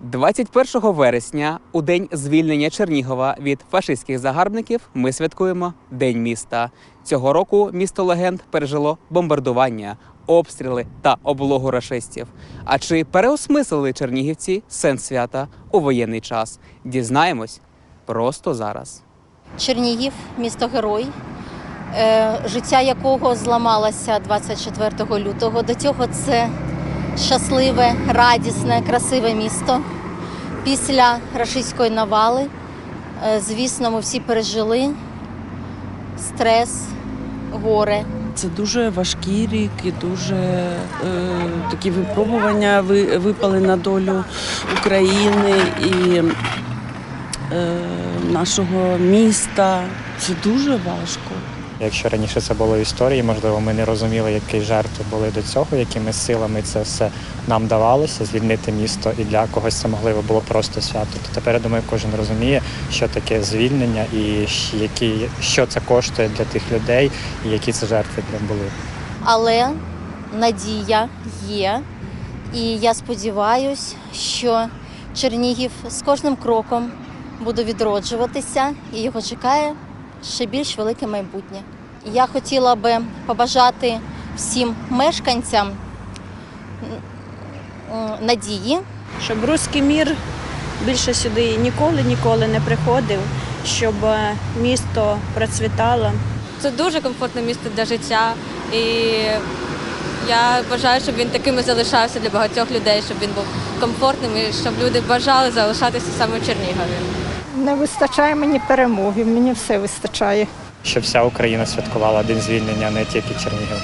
21 вересня, у день звільнення Чернігова від фашистських загарбників, ми святкуємо День міста. Цього року місто легенд пережило бомбардування, обстріли та облогу рашистів. А чи переосмислили чернігівці сенс свята у воєнний час? Дізнаємось просто зараз. Чернігів, місто герой, е, життя якого зламалося 24 лютого. До цього це щасливе, радісне, красиве місто. Після рашистської навали, е, звісно, ми всі пережили стрес, горе. Це дуже важкий рік і дуже е, такі випробування ви- випали на долю України і е, нашого міста. Це дуже важко. Якщо раніше це було історії, можливо, ми не розуміли, які жертви були до цього, якими силами це все нам давалося, звільнити місто, і для когось це можливо було просто свято. То тепер я думаю, кожен розуміє, що таке звільнення і які, що це коштує для тих людей, і які це жертви для були. Але надія є. І я сподіваюся, що Чернігів з кожним кроком буде відроджуватися і його чекає ще більш велике майбутнє. Я хотіла би побажати всім мешканцям надії, щоб руський мір більше сюди ніколи ніколи не приходив, щоб е, місто процвітало. Це дуже комфортне місто для життя. І я бажаю, щоб він таким і залишався для багатьох людей, щоб він був комфортним і щоб люди бажали залишатися саме в Чернігові. Не вистачає мені перемоги, мені все вистачає. Щоб вся Україна святкувала день звільнення, не тільки Чернігів.